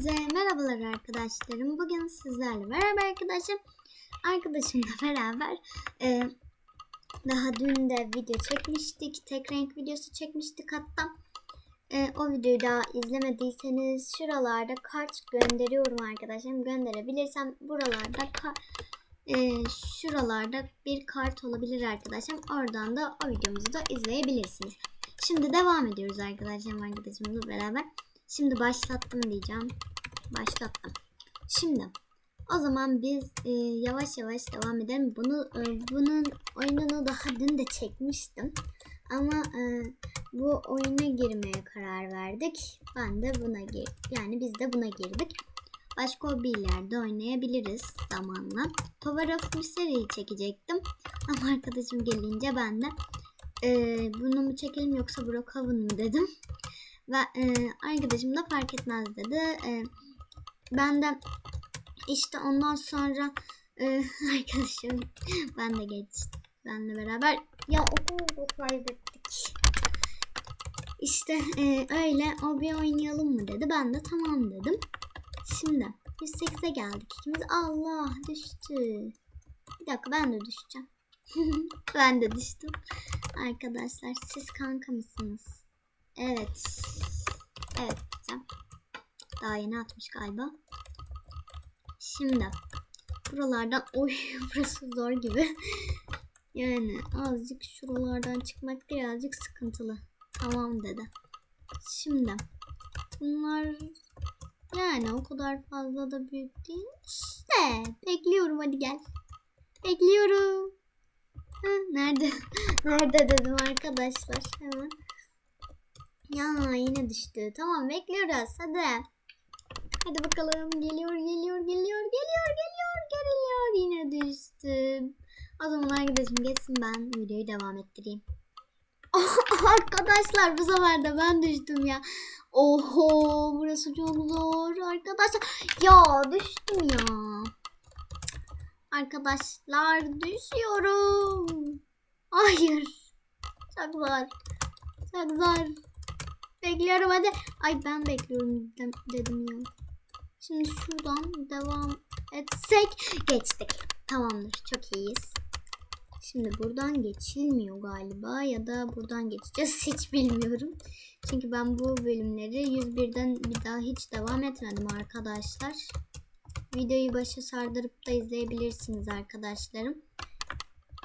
Hepinize merhabalar arkadaşlarım. Bugün sizlerle beraber arkadaşım arkadaşımla beraber e, daha dün de video çekmiştik. Tek renk videosu çekmiştik hatta. E, o videoyu daha izlemediyseniz şuralarda kart gönderiyorum arkadaşlarım. Gönderebilirsem buralarda e, şuralarda bir kart olabilir arkadaşım. Oradan da o videomuzu da izleyebilirsiniz. Şimdi devam ediyoruz arkadaşlarım arkadaşımızla beraber. Şimdi başlattım diyeceğim. Başlattım. Şimdi o zaman biz e, yavaş yavaş devam edelim. Bunu e, bunun oyununu daha dün de çekmiştim. Ama e, bu oyuna girmeye karar verdik. Ben de buna gir yani biz de buna girdik. Başka hobilerde oynayabiliriz zamanla. Power of Mystery'yi çekecektim. Ama arkadaşım gelince ben de e, bunu mu çekelim yoksa Brookhaven mı dedim. Ve e, arkadaşım da fark etmez dedi. E, ben de işte ondan sonra e, arkadaşım ben de geç benle beraber ya okulu kaybettik. İşte e, öyle o bir oynayalım mı dedi. Ben de tamam dedim. Şimdi 108'e geldik. İkimiz Allah düştü. Bir dakika ben de düşeceğim. ben de düştüm. Arkadaşlar siz kanka mısınız? Evet. Evet diyeceğim. Daha yeni atmış galiba. Şimdi buralardan oy burası zor gibi. yani azıcık şuralardan çıkmak birazcık sıkıntılı. Tamam dedi. Şimdi bunlar yani o kadar fazla da büyük değil. İşte bekliyorum hadi gel. Bekliyorum. Hı, nerede? nerede dedim arkadaşlar. Hemen. Ya yine düştü. Tamam bekliyoruz. Hadi. Hadi bakalım. Geliyor, geliyor, geliyor, geliyor, geliyor, geliyor. Yine düştü. O zaman arkadaşım geçsin ben videoyu devam ettireyim. Arkadaşlar bu sefer de ben düştüm ya. Oho burası çok zor arkadaşlar. Ya düştüm ya. Arkadaşlar düşüyorum. Hayır. Çok zor. Çok zor. Bekliyorum hadi. Ay ben bekliyorum de- dedim ya. Şimdi şuradan devam etsek geçtik. Tamamdır. Çok iyiyiz. Şimdi buradan geçilmiyor galiba ya da buradan geçeceğiz hiç bilmiyorum. Çünkü ben bu bölümleri 101'den bir daha hiç devam etmedim arkadaşlar. Videoyu başa sardırıp da izleyebilirsiniz arkadaşlarım.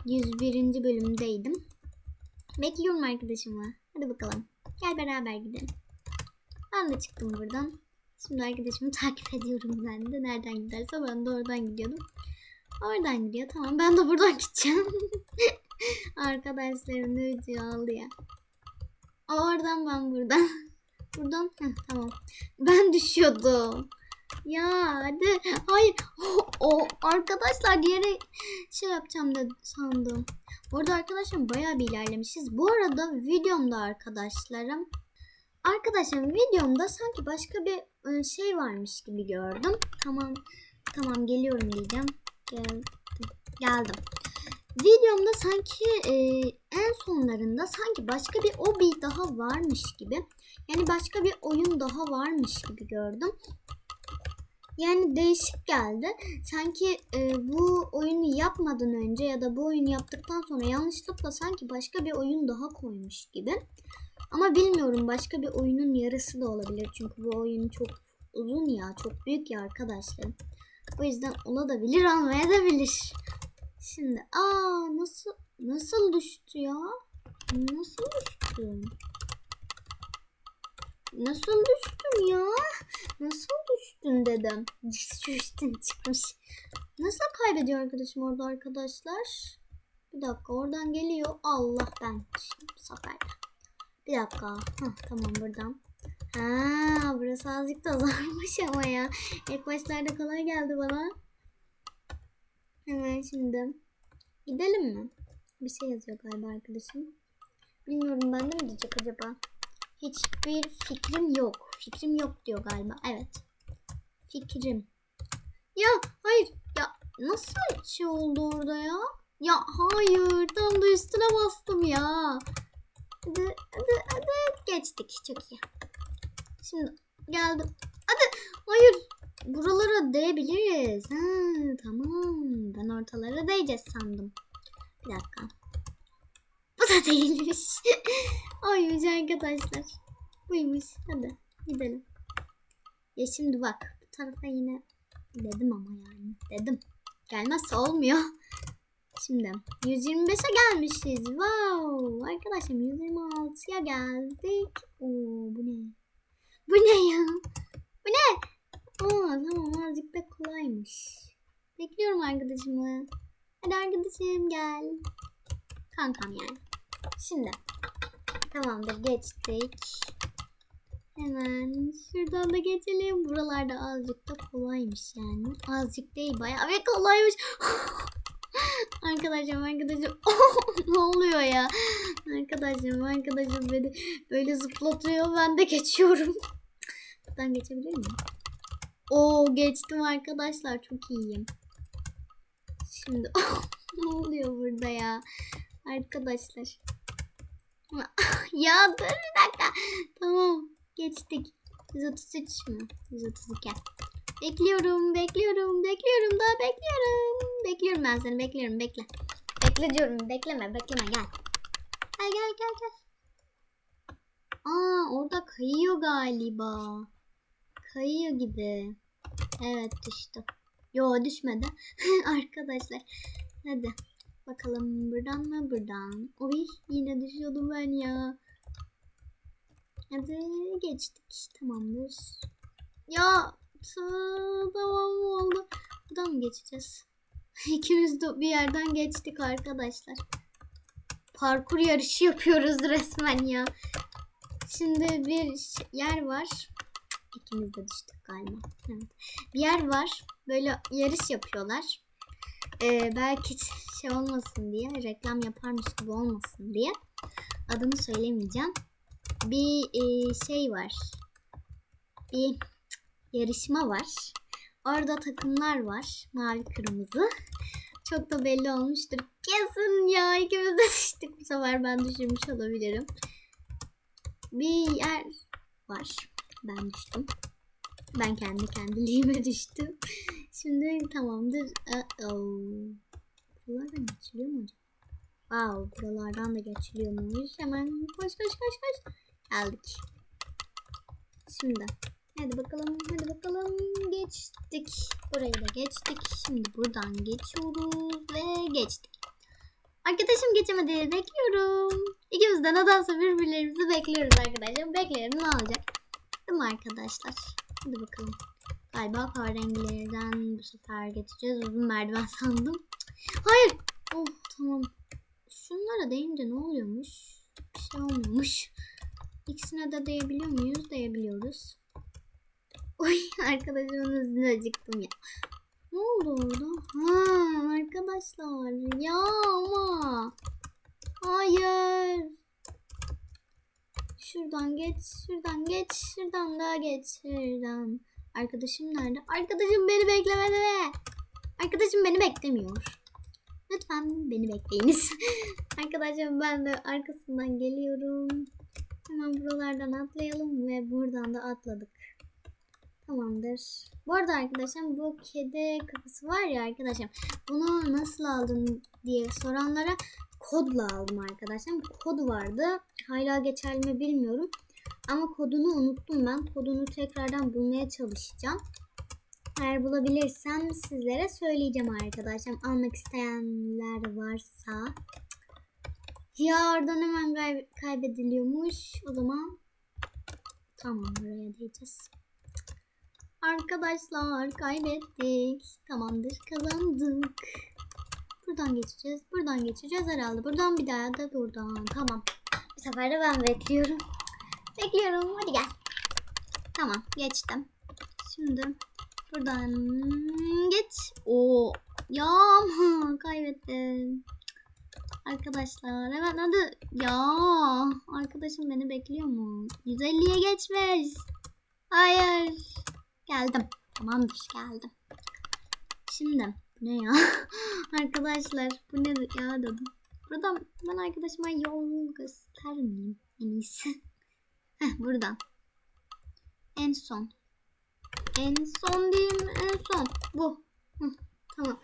101. bölümdeydim. Bekliyorum arkadaşımı. Hadi bakalım. Gel beraber gidelim. Ben de çıktım buradan. Şimdi arkadaşımı takip ediyorum ben de. Nereden giderse ben de oradan gidiyordum. Oradan gidiyor. Tamam ben de buradan gideceğim. Arkadaşlarım ne aldı ya. Oradan ben buradan. Buradan. Heh, tamam. Ben düşüyordum. Ya hadi. Hayır. O, arkadaşlar diğeri şey yapacağım da sandım. Orada arkadaşlar bayağı bir ilerlemişiz. Bu arada videomda arkadaşlarım Arkadaşlar videomda sanki başka bir e, şey varmış gibi gördüm. Tamam. Tamam geliyorum diyeceğim. Geldim. Geldim. Videomda sanki e, en sonlarında sanki başka bir obi daha varmış gibi. Yani başka bir oyun daha varmış gibi gördüm. Yani değişik geldi. Sanki e, bu oyunu yapmadan önce ya da bu oyunu yaptıktan sonra yanlışlıkla sanki başka bir oyun daha koymuş gibi. Ama bilmiyorum başka bir oyunun yarısı da olabilir. Çünkü bu oyun çok uzun ya, çok büyük ya arkadaşlar. O yüzden olabilir, olmayabilir. Şimdi aa nasıl nasıl düştü ya? Nasıl düştüm? Nasıl düştüm ya? Nasıl düştün dedim. Düştün çıkmış. Nasıl kaybediyor arkadaşım orada arkadaşlar? Bir dakika oradan geliyor. Allah ben düştüm. Bir dakika. Heh, tamam buradan. Ha, burası azıcık da zormuş ama ya. İlk başlarda kolay geldi bana. Hemen şimdi. Gidelim mi? Bir şey yazıyor galiba arkadaşım. Bilmiyorum ben de mi diyecek acaba? Hiçbir fikrim yok. Fikrim yok diyor galiba. Evet. Fikrim. Ya hayır. Ya nasıl şey oldu orada ya? Ya hayır. Tam da üstüne bastım ya. Hadi hadi hadi. Geçtik. Çok iyi. Şimdi geldim. Hadi. Hayır. Buralara değebiliriz. Ha, tamam. Ben ortalara değeceğiz sandım. Bir dakika. Bu da değilmiş. Oymuş arkadaşlar. Buymuş. Hadi gidelim. Ya şimdi bak. Bu tarafa yine dedim ama yani. Dedim. Gelmezse olmuyor. Şimdi 125'e gelmişiz. Wow. Arkadaşlar 126'ya geldik. Oo bu ne? Bu ne ya? Bu ne? Aa tamam azıcık da kolaymış. Bekliyorum arkadaşımı. Hadi arkadaşım gel. Kankam yani. Şimdi. Tamamdır geçtik. Hemen şuradan da geçelim. Buralarda azıcık da kolaymış yani. Azıcık değil bayağı ve kolaymış. arkadaşım arkadaşım. ne oluyor ya? Arkadaşım arkadaşım beni böyle zıplatıyor. Ben de geçiyorum. Buradan geçebilir miyim? Oo geçtim arkadaşlar. Çok iyiyim. Şimdi ne oluyor burada ya? Arkadaşlar. ya dur bir dakika. Tamam. Geçtik. 133 mü? 132. Bekliyorum, bekliyorum, bekliyorum. Daha bekliyorum. Bekliyorum ben seni, bekliyorum. Bekle. Bekle diyorum. Bekleme, bekleme. Gel. Gel, gel, gel, gel. Aa, orada kayıyor galiba. Kayıyor gibi. Evet düştü. Yo düşmedi. Arkadaşlar. Hadi. Bakalım buradan mı buradan. Oy yine düşüyordum ben ya. Hadi geçtik. Tamamdır. Ya ta- tamam oldu. Buradan mı geçeceğiz? İkimiz de bir yerden geçtik arkadaşlar. Parkur yarışı yapıyoruz resmen ya. Şimdi bir yer var. İkimiz de düştük galiba. Evet. Bir yer var. Böyle yarış yapıyorlar. Ee, belki şey olmasın diye, reklam yaparmış gibi olmasın diye. Adını söylemeyeceğim. Bir e, şey var. Bir yarışma var. Orada takımlar var. Mavi kırmızı. Çok da belli olmuştur. Kesin ya ikimiz de düştük. Bu sefer ben düşürmüş olabilirim. Bir yer var. Ben düştüm. Ben kendi kendiliğime düştüm. Şimdi tamamdır. Uh-oh. Buralardan geçiliyor mu acaba? Wow, buralardan da geçiliyormuş. Hemen koş koş koş koş. Geldik. Şimdi. Hadi bakalım, hadi bakalım. Geçtik. Burayı da geçtik. Şimdi buradan geçiyoruz ve geçtik. Arkadaşım geçemedi. Bekliyorum. İkimiz de nedense birbirlerimizi bekliyoruz arkadaşlar. Bekleyelim ne olacak? Değil mi arkadaşlar? Hadi bakalım. Galiba kahverengilerden bu sefer geçeceğiz. Uzun merdiven sandım. Hayır. Oh tamam. Şunlara değince ne oluyormuş? Bir şey olmuyormuş. İkisine de değebiliyor muyuz? Değebiliyoruz. Oy arkadaşımın üstüne acıktım ya. Ne oldu orada? Ha arkadaşlar ya ama. Hayır. Şuradan geç, şuradan geç, şuradan daha geç, şuradan. Arkadaşım nerede? Arkadaşım beni beklemedi. Arkadaşım beni beklemiyor. Lütfen beni bekleyiniz. Arkadaşlar ben de arkasından geliyorum. Hemen buralardan atlayalım ve buradan da atladık. Tamamdır. Bu arada arkadaşlar bu kedi kafası var ya arkadaşlar. Bunu nasıl aldın diye soranlara kodla aldım arkadaşlar. Kod vardı. Hala geçerli mi bilmiyorum. Ama kodunu unuttum ben. Kodunu tekrardan bulmaya çalışacağım. Eğer bulabilirsem sizlere söyleyeceğim arkadaşlar. Almak isteyenler varsa. Ya oradan hemen kay- kaybediliyormuş. O zaman tamam buraya diyeceğiz. Arkadaşlar kaybettik. Tamamdır kazandık. Buradan geçeceğiz. Buradan geçeceğiz herhalde. Buradan bir daha da buradan. Tamam. Bu sefer de ben bekliyorum. Bekliyorum. Hadi gel. Tamam geçtim. Şimdi buradan geç. Oo. Ya kaybettim. Arkadaşlar hemen hadi. Ya arkadaşım beni bekliyor mu? 150'ye geçmiş. Hayır. Geldim. Tamamdır geldim. Şimdi ne ya? Arkadaşlar bu ne ya dedim. Buradan ben arkadaşıma yol göstermeyeyim en iyisi. Heh buradan. En son. En son diyeyim en son. Bu. Hı, tamam.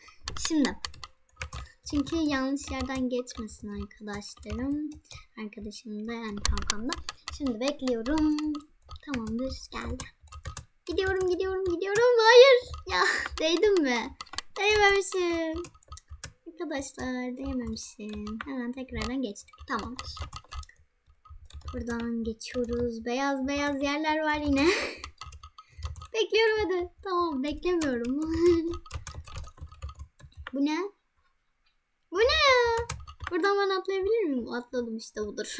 Şimdi. Çünkü yanlış yerden geçmesin arkadaşlarım. Arkadaşım da yani kankam. Şimdi bekliyorum. Tamamdır geldi. Gidiyorum gidiyorum gidiyorum. Hayır. Ya değdim mi? Değmemişim. Arkadaşlar değmemişim. Hemen tekrardan geçtik. Tamamdır. Buradan geçiyoruz. Beyaz beyaz yerler var yine. Bekliyorum hadi. Tamam beklemiyorum. Bu ne? Bu ne ya? Buradan ben atlayabilir miyim? Atladım işte budur.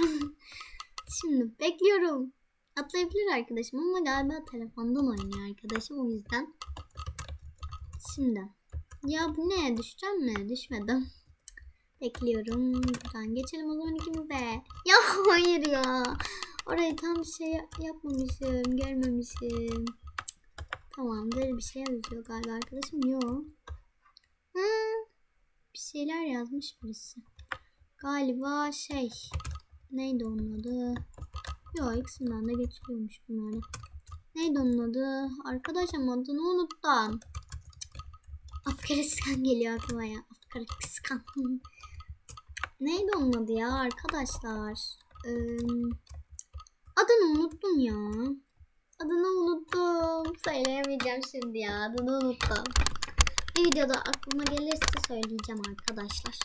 Şimdi bekliyorum. Atlayabilir arkadaşım ama galiba telefondan oynuyor arkadaşım o yüzden. Şimdi. Ya bu ne? Düşeceğim mi? Düşmedim. Bekliyorum. Buradan geçelim o zaman ikimiz de. Ya hayır ya. Orayı tam şey yap- yapmamışım. Görmemişim. Tamamdır. Bir şey yazıyor galiba arkadaşım. Yok. Hı. Bir şeyler yazmış birisi. Galiba şey. Neydi onun adı? Yok ikisinden de geçiyormuş bunları. Neydi onun adı? Arkadaşım adını unuttum. Afganistan geliyor aklıma ya. Afganistan. Neydi onun adı ya arkadaşlar? Ee, adını unuttum ya. Adını unuttum. Söyleyemeyeceğim şimdi ya. Adını unuttum. Bir videoda aklıma gelirse söyleyeceğim arkadaşlar.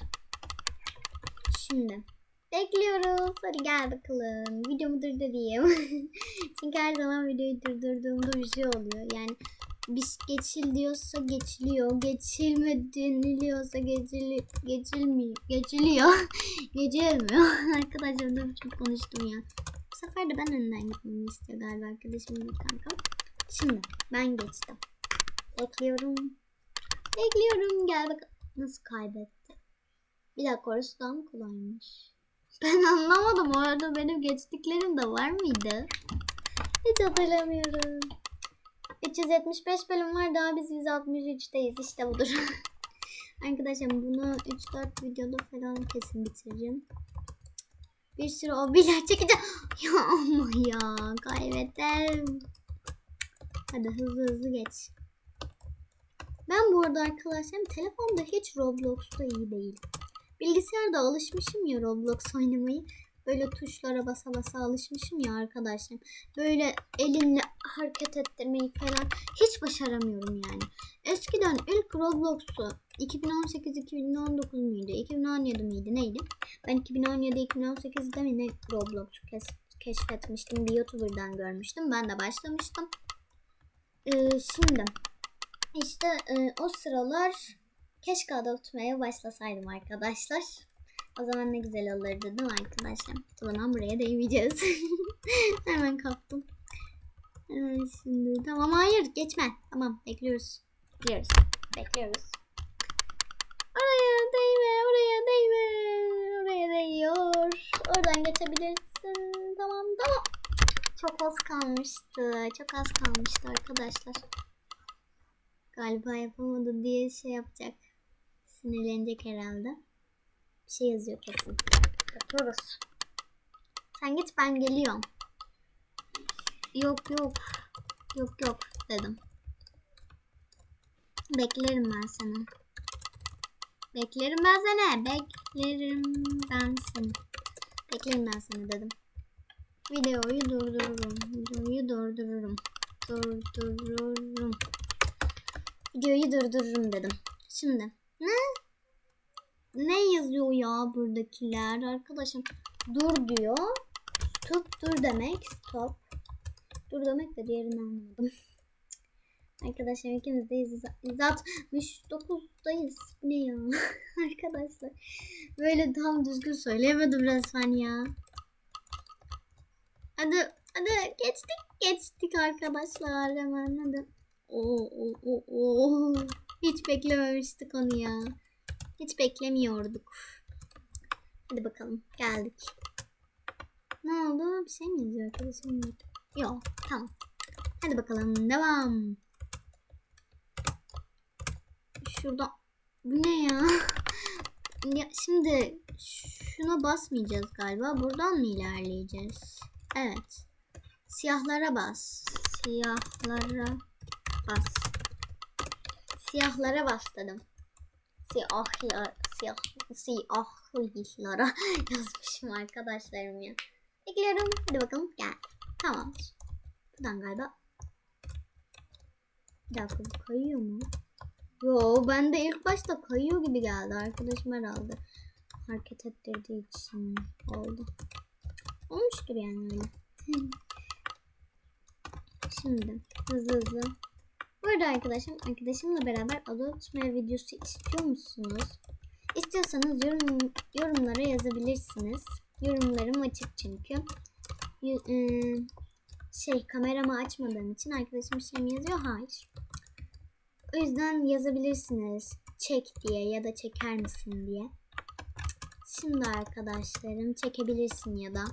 Şimdi bekliyoruz. Hadi gel bakalım. Videomu durdurayım. Çünkü her zaman videoyu durdurduğumda bir şey oluyor. Yani biz geçil diyorsa geçiliyor. Geçilme deniliyorsa geçili, geçilmiyor. Geçiliyor. Geçilmiyor. Arkadaşlar da çok konuştum ya. Bu sefer de ben önden gitmemi istiyor galiba arkadaşım kanka. Şimdi ben geçtim. Bekliyorum. Bekliyorum. Gel bak. Nasıl kaybetti? Bir dakika orası daha mı kolaymış? Ben anlamadım. Orada benim geçtiklerim de var mıydı? Hiç hatırlamıyorum. 375 bölüm var. Daha biz 163'teyiz. İşte budur. Arkadaşlar bunu 3-4 videoda falan kesin bitireceğim. Bir sürü o biler çekeceğim. Ya ya kaybettim. Hadi hızlı hızlı geç. Ben bu arada arkadaşlarım telefonda hiç Roblox'ta iyi değil. Bilgisayarda alışmışım ya Roblox oynamayı. Böyle tuşlara basa basa alışmışım ya arkadaşlar. Böyle elimle hareket ettirmeyi falan hiç başaramıyorum yani. Eskiden ilk Roblox'u 2018-2019 muydu? 2017 miydi? Neydi? Ben 2017-2018'de mi ne Roblox'u keşfetmiştim. Bir YouTuber'dan görmüştüm. Ben de başlamıştım. Ee, şimdi işte e, o sıralar keşke ada tutmaya başlasaydım arkadaşlar. O zaman ne güzel olurdu değil mi arkadaşlar? O zaman buraya değmeyeceğiz. Hemen kaptım. Evet, şimdi tamam hayır geçme. Tamam bekliyoruz. Bekliyoruz. Bekliyoruz. Oraya değme, oraya değme. Oraya değiyor. Oradan geçebilirsin. Tamam tamam. Çok az kalmıştı. Çok az kalmıştı arkadaşlar. Galiba yapamadı diye şey yapacak. Sinirlenecek herhalde. Bir şey yazıyor kesin. Yapıyoruz. Sen git ben geliyorum. Yok yok. Yok yok dedim. Beklerim ben seni. Beklerim ben seni. Beklerim ben seni. Beklerim ben seni dedim. Videoyu durdururum. Videoyu durdururum. Durdururum. Videoyu durdururum dedim. Şimdi ne? Yazıyor ya buradakiler arkadaşım? Dur diyor. Stop dur demek. Stop. Dur demek de diğerini anlamadım. Arkadaşlar ikimiz de 169'dayız. Bu ne ya? Arkadaşlar. Böyle tam düzgün söyleyemedim resmen ya. Hadi hadi geçtik geçtik arkadaşlar hemen hadi. Oo, oo, oo. Hiç beklememiştik onu ya. Hiç beklemiyorduk. Hadi bakalım geldik. Ne oldu? Bir şey mi yazıyor arkadaşım? Yok. Tamam. Hadi bakalım devam. Şurada bu ne ya? ya şimdi şuna basmayacağız galiba. Buradan mı ilerleyeceğiz? Evet. Siyahlara bas. Siyahlara Bas. Siyahlara bas dedim. Siyahlar, siyah, siyahlara yazmışım arkadaşlarım ya. Bekliyorum. Hadi bakalım gel. Tamamdır. Buradan galiba. Bir dakika bu kayıyor mu? Yo ben de ilk başta kayıyor gibi geldi. Arkadaşım herhalde hareket ettirdiği için oldu. Olmuştur yani öyle. Şimdi hızlı hızlı. Arada arkadaşım, arkadaşımla beraber Adult Mail videosu istiyor musunuz? İstiyorsanız yorum, yorumlara yazabilirsiniz. Yorumlarım açık çünkü. Y- ıı, şey kameramı açmadığım için arkadaşım şey mi yazıyor? Hayır. O yüzden yazabilirsiniz. Çek diye ya da çeker misin diye. Şimdi arkadaşlarım çekebilirsin ya da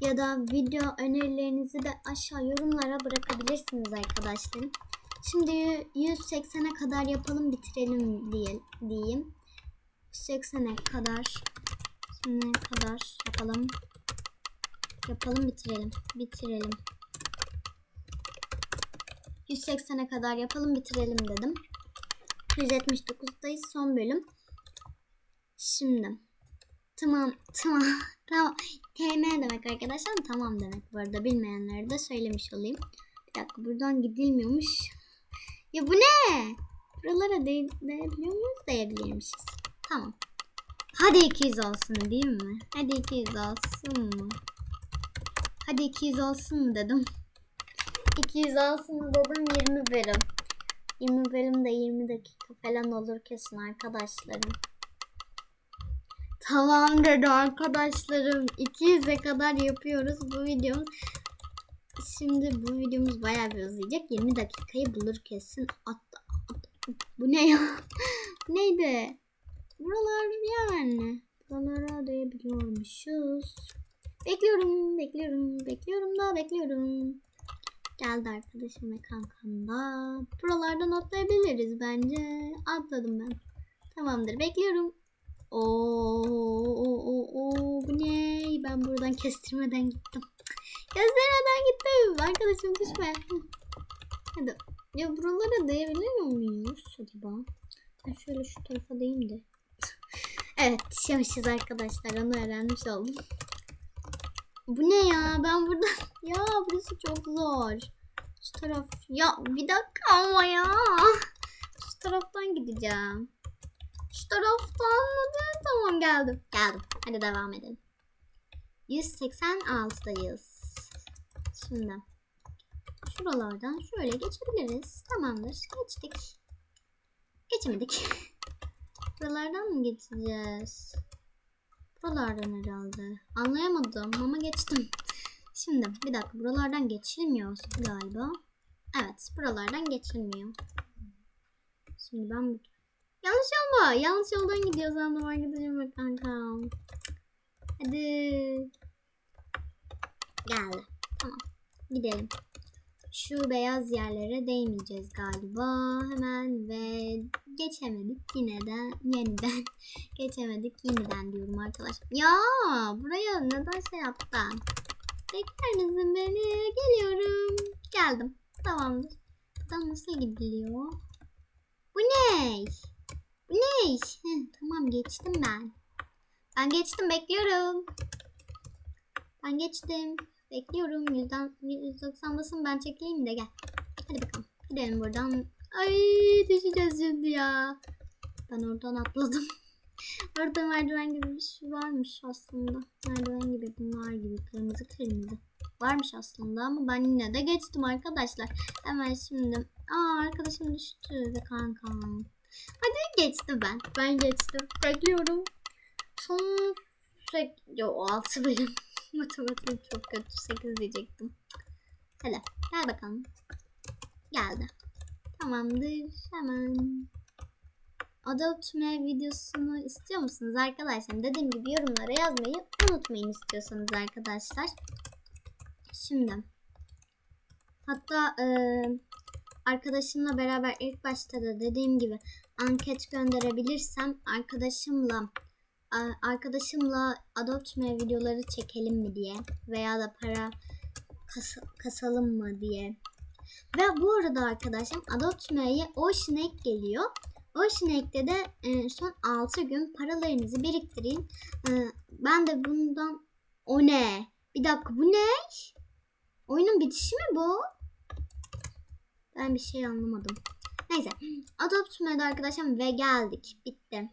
ya da video önerilerinizi de aşağı yorumlara bırakabilirsiniz arkadaşlarım. Şimdi 180'e kadar yapalım bitirelim diye diyeyim. 180'e kadar ne kadar yapalım. Yapalım bitirelim. Bitirelim. 180'e kadar yapalım bitirelim dedim. 179'dayız son bölüm. Şimdi tamam tamam tamam TM demek arkadaşlar tamam demek bu arada bilmeyenlere de söylemiş olayım. Bir dakika buradan gidilmiyormuş. Ya bu ne? Buralara değ değebiliyor muyuz? Değebilirmişiz. Tamam. Hadi 200 olsun değil mi? Hadi 200 olsun mu? Hadi 200 olsun mu dedim. 200 olsun dedim 20 bölüm. 20 bölüm de 20 dakika falan olur kesin arkadaşlarım. Tamam dedi arkadaşlarım. 200'e kadar yapıyoruz bu videomuz. Şimdi bu videomuz bayağı bir uzayacak. 20 dakikayı bulur kesin. At, at, Bu ne ya? Neydi? Buralar yani. Buralara değebiliyormuşuz. Bekliyorum, bekliyorum, bekliyorum da bekliyorum. Geldi arkadaşım ve kankam da. Buralardan atlayabiliriz bence. Atladım ben. Tamamdır, bekliyorum. Oo, oo, oo, oo, bu ne? Ben buradan kestirmeden gittim. Kestirmeden gittim. Arkadaşım düşme. Hadi. Ya buralara değebiliyor muyuz acaba? Ben şöyle şu tarafa değeyim de. evet düşemişiz arkadaşlar. Onu öğrenmiş oldum. Bu ne ya? Ben burada... Ya burası çok zor. Şu taraf... Ya bir dakika ama ya. Şu taraftan gideceğim. Şu taraftan mı? Tamam geldim. Geldim. Hadi devam edelim. 186'dayız. Şimdi. Şuralardan şöyle geçebiliriz. Tamamdır. Geçtik. Geçemedik. Buralardan mı geçeceğiz? Buralardan herhalde. Anlayamadım ama geçtim. Şimdi bir dakika buralardan geçilmiyor galiba. Evet buralardan geçilmiyor. Şimdi ben yanlış yolda. Yanlış yoldan gidiyoruz anlam arkadaşım ve kankam. Hadi. Geldi. Gidelim. Şu beyaz yerlere değmeyeceğiz galiba. Hemen ve geçemedik yine de yeniden geçemedik yeniden diyorum arkadaşlar. Ya buraya neden şey yaptın? Bekler misin beni? Geliyorum. Geldim. Tamamdır. Buradan nasıl gidiliyor? Bu ne? Bu ne? Heh, tamam geçtim ben. Ben geçtim bekliyorum. Ben geçtim. Bekliyorum. Yüzden 190'dasın ben çekileyim de gel. Hadi bakalım. Gidelim buradan. Ay düşeceğiz şimdi ya. Ben oradan atladım. Orada merdiven gibi bir şey varmış aslında. Merdiven gibi bunlar gibi kırmızı kırmızı. Varmış aslında ama ben yine de geçtim arkadaşlar. Hemen şimdi. Aa arkadaşım düştü ve kankam. Hadi geçtim ben. Ben geçtim. Bekliyorum. Son sek... Yo 6 bölüm. Matematiğim çok kötü. 8 diyecektim. Hadi gel bakalım. Geldi. Tamamdır. Hemen. Adult Mail videosunu istiyor musunuz arkadaşlar? Dediğim gibi yorumlara yazmayı unutmayın istiyorsanız arkadaşlar. Şimdi. Hatta e, arkadaşımla beraber ilk başta da dediğim gibi anket gönderebilirsem arkadaşımla arkadaşımla Adult Mail videoları çekelim mi diye veya da para kas- kasalım mı diye Ve bu arada arkadaşlar Adopt Me'ye Ocean Egg geliyor. Ocean Egg'de de e, son 6 gün paralarınızı biriktirin. E, ben de bundan o ne? Bir dakika bu ne? Oyunun bitişi mi bu? Ben bir şey anlamadım. Neyse. Adopt Me'de arkadaşlar ve geldik. Bitti.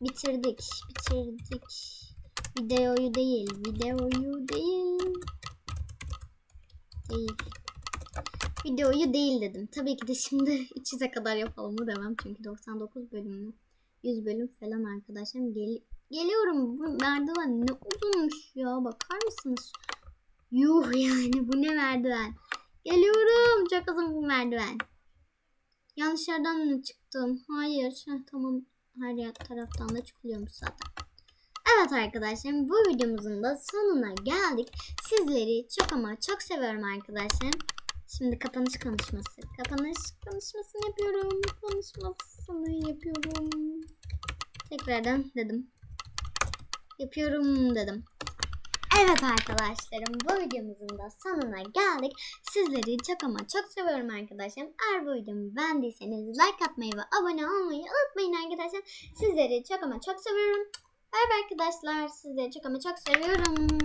Bitirdik. Bitirdik. Videoyu değil. Videoyu değil. Değil. Videoyu değil dedim. Tabii ki de şimdi 300'e kadar yapalım mı demem. Çünkü 99 bölümlü. 100 bölüm falan arkadaşlar. Gel geliyorum. Bu merdiven ne uzunmuş ya. Bakar mısınız? Yuh yani bu ne merdiven. Geliyorum. Çok uzun bu merdiven. Yanlış yerden mi çıktım? Hayır. Heh, tamam. Her taraftan da çıkılıyormuş zaten. Evet arkadaşlar bu videomuzun da sonuna geldik. Sizleri çok ama çok seviyorum arkadaşlar. Şimdi kapanış konuşması. Kapanış konuşmasını yapıyorum. Konuşmasını yapıyorum. Tekrardan dedim. Yapıyorum dedim. Evet arkadaşlarım bu videomuzun da sonuna geldik. Sizleri çok ama çok seviyorum arkadaşlar. Eğer bu videomu beğendiyseniz like atmayı ve abone olmayı unutmayın arkadaşlar. Sizleri çok ama çok seviyorum. Bay bay arkadaşlar. Sizleri çok ama çok seviyorum.